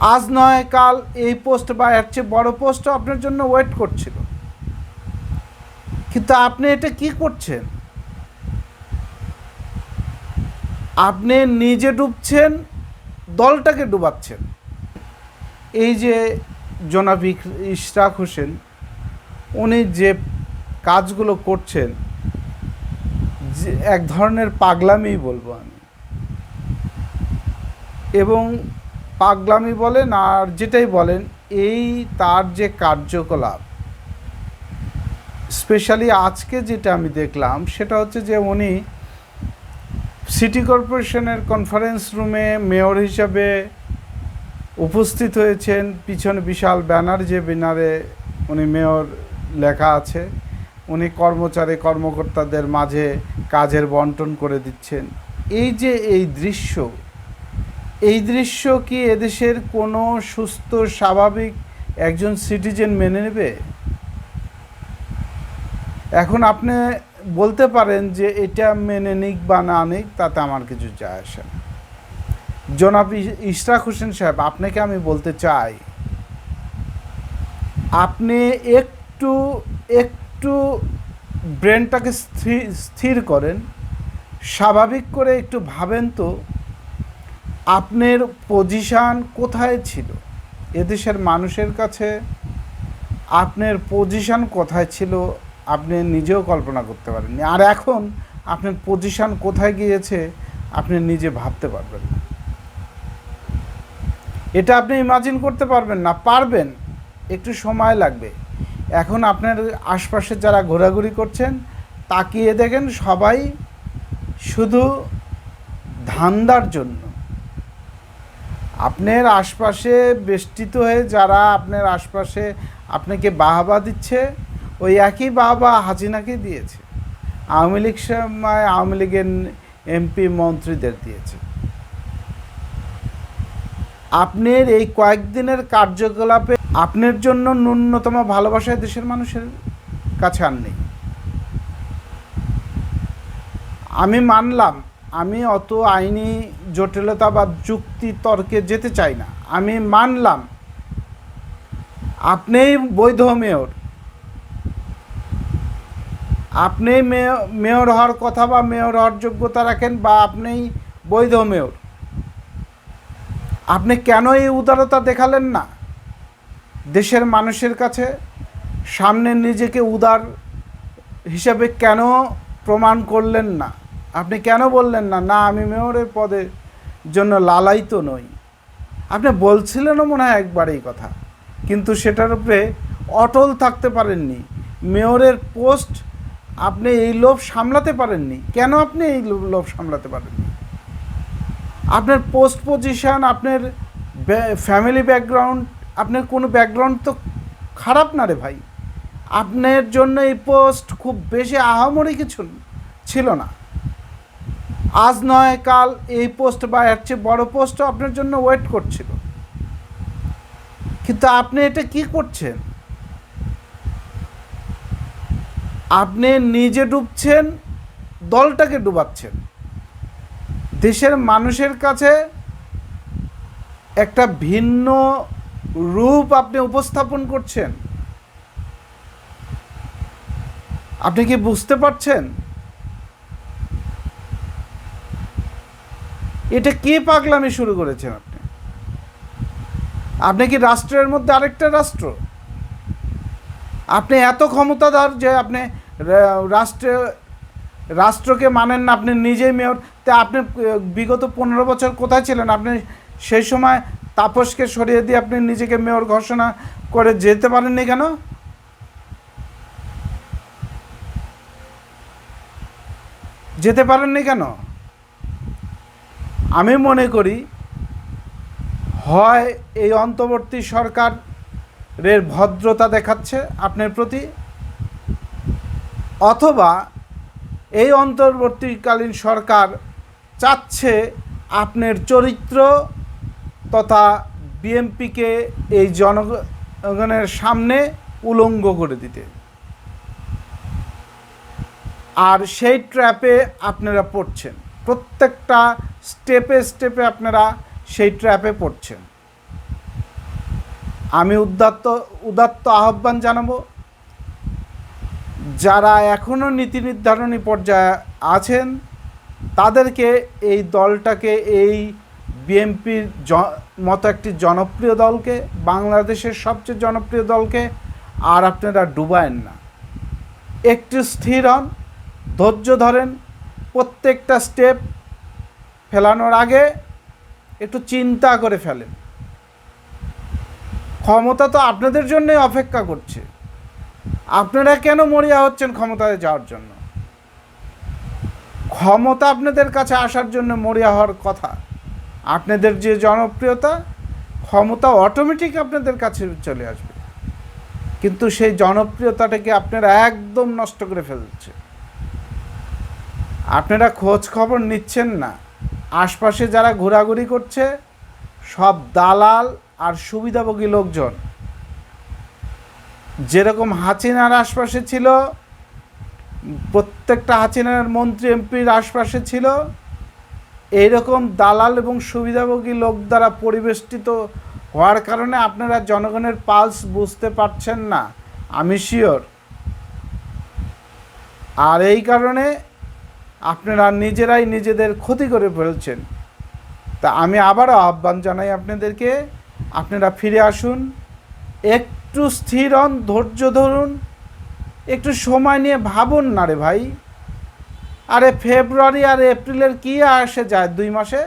আজ নয়, কাল এই পোস্ট বা এর চেয়ে বড় পোস্টও আপনার জন্য ওয়েট করছিল। কিন্তু আপনি এটা কি করছেন? আপনি নিজে ডুবছেন, দলটাকে ডুবাচ্ছেন। এই যে জনাব ইশরাক হোসেন, উনি যে কাজগুলো করছেন এক ধরনের পাগলামি বলব আমি। এবং পাগলামি বলেন আর যেটাই বলেন, এই তার যে কার্যকলাপ, স্পেশালি আজকে যেটা আমি দেখলাম, সেটা হচ্ছে যে উনি সিটি কর্পোরেশনের কনফারেন্স রুমে মেয়র হিসাবে উপস্থিত হয়েছেন। পিছনে বিশাল ব্যানার যে ব্যানারে উনি মেয়র লেখা আছে। উনি কর্মচারী, কর্মকর্তাদের মাঝে কাজের বন্টন করে দিচ্ছেন। এই যে এই দৃশ্য এই দৃশ্য কি এদেশের কোনো সুস্থ, স্বাভাবিক একজন সিটিজেন মেনে নেবে? এখন আপনি বলতে পারেন যে এটা মেনে নিক বা না নিক, তাতে আমার কিছু যায় আসে না। জনাব ইশ- ইশরাক হোসেন সাহেব, আপনাকে আমি বলতে চাই, আপনি একটু একটু ব্রেনটাকে স্থির স্থির করেন, স্বাভাবিক করে একটু ভাবেন তো আপনার পজিশান কোথায় ছিল? এদেশের মানুষের কাছে আপনার পজিশান কোথায় ছিল আপনি নিজেও কল্পনা করতে পারেননি। আর এখন আপনার পজিশান কোথায় গিয়েছে আপনি নিজে ভাবতে পারবেন না। এটা আপনি ইমাজিন করতে পারবেন না, পারবেন, একটু সময় লাগবে। এখন আপনার আশপাশে যারা ঘোরাঘুরি করছেন, তাকিয়ে দেখেন সবাই শুধু ধান্দার জন্য। আপনার আশপাশে বেষ্টিত হয়ে যারা আপনার আশপাশে আপনাকে বাহবা দিচ্ছে, ওই একই বাহবা হাসিনাকে দিয়েছে। আওয়ামী লীগ সময় আওয়ামী লীগের এমপি মন্ত্রীদের দিয়েছে। আপনার এই কয়েকদিনের কার্যকলাপে আপনার জন্য ন্যূনতম ভালোবাসায় দেশের মানুষের কাছে আর নেই। আমি মানলাম আমি অত আইনি জটিলতা বা যুক্তি তর্কে যেতে চাই না। আমি মানলাম, আপনিই বৈধ মেয়র। আপনি মেয়- মেয়র হওয়ার কথা বা মেয়র হওয়ার যোগ্যতা রাখেন বা আপনিই বৈধ মেয়র। আপনি কেন এই উদারতা দেখালেন না? দেশের মানুষের কাছে সামনে নিজেকে উদার হিসাবে কেন প্রমাণ করলেন না? আপনি কেন বললেন না? না, আমি মেয়রের পদের জন্য লালায়িত নই। আপনি বলছিলেনও মনে হয় একবার এই কথা, কিন্তু সেটার উপরে অটল থাকতে পারেননি। মেয়রের পোস্ট আপনি এই লোভ সামলাতে পারেননি। কেন আপনি এই লোভ সামলাতে পারেননি? আপনার পোস্ট পজিশন, আপনার ফ্যামিলি ব্যাকগ্রাউন্ড, আপনার কোনো ব্যাকগ্রাউন্ড তো খারাপ না রে ভাই। আপনার জন্য এই পোস্ট খুব বেশি আহামরি কিছু ছিল না। আজ নয়, কাল এই পোস্ট বা এর চেয়ে বড় পোস্টও আপনার জন্য ওয়েট করছিল। কিন্তু আপনি এটা কি করছেন? আপনি নিজে ডুবছেন, দলটাকে ডুবাচ্ছেন। দেশের মানুষের কাছে একটা ভিন্ন রূপ আপনি উপস্থাপন করছেন। আপনি কি বুঝতে পারছেন? এটা কে পাগলামি শুরু করেছেন আপনি? আপনি কি রাষ্ট্রের মধ্যে আরেকটা রাষ্ট্র? আপনি এত ক্ষমতাধর যে আপনি রাষ্ট্রে, রাষ্ট্রকে মানেন না, আপনি নিজেই মেয়র। তা আপনি, বিগত পনেরো বছর কোথায় ছিলেন? আপনি সেই সময় তাপসকে সরিয়ে দিয়ে আপনি নিজেকে মেয়র ঘোষণা করে যেতে পারেননি কেন? যেতে পারেননি কেন? আমি মনে করি, হয় এই অন্তর্বর্তী সরকারের ভদ্রতা দেখাচ্ছে আপনার প্রতি, অথবা এই অন্তর্বর্তীকালীন সরকার চাচ্ছে আপনার চরিত্র তথা বিএমপিকে এই জনগণের সামনে উলঙ্গ করে দিতে। আর সেই ট্র্যাপে আপনারা পড়ছেন। প্রত্যেকটা স্টেপে স্টেপে আপনারা সেই ট্র্যাপে পড়ছেন। আমি উদাত্ত উদাত্ত আহ্বান জানাব, যারা এখনও নীতি নির্ধারণী পর্যায়ে আছেন, তাদেরকে এই দলটাকে, এই বিএনপির মতো একটি জনপ্রিয় দলকে, বাংলাদেশের সবচেয়ে জনপ্রিয় দলকে আর আপনারা ডুবায়েন না। একটু স্থির হন, ধৈর্য ধরেন প্রত্যেকটা স্টেপ ফেলানোর আগে একটু চিন্তা করে ফেলেন। ক্ষমতা তো আপনাদের জন্যই অপেক্ষা করছে। আপনারা কেন মরিয়া হচ্ছেন ক্ষমতায় যাওয়ার জন্য? ক্ষমতা আপনাদের কাছে আসার জন্য মরিয়া হওয়ার কথা। আপনাদের যে জনপ্রিয়তা, ক্ষমতা অটোমেটিক আপনাদের কাছে চলে আসবে। কিন্তু সেই জনপ্রিয়তাটাকে আপনারা একদম নষ্ট করে ফেলছে। আপনারা খোঁজ খবর নিচ্ছেন না। আশপাশে যারা ঘোরাঘুরি করছে, সব দালাল আর সুবিধাভোগী লোকজন। যেরকম হাসিনার আশপাশে ছিল, প্রত্যেকটা হাসিনার মন্ত্রী, এমপির আশপাশে ছিল, এইরকম দালাল এবং সুবিধাভোগী লোক দ্বারা পরিবেষ্টিত হওয়ার কারণে আপনারা জনগণের পালস বুঝতে পারছেন না, আমি শিওর। আর এই কারণে আপনারা নিজেরাই নিজেদের ক্ষতি করে ফেলছেন। তা আমি আবারও আহ্বান জানাই আপনাদেরকে, আপনারা ফিরে আসুন, একটু স্থির হন, ধৈর্য ধরুন, একটু সময় নিয়ে ভাবুন না রে ভাই। আরে ফেব্রুয়ারি আর এপ্রিলের কী আসে যায় দুই মাসে?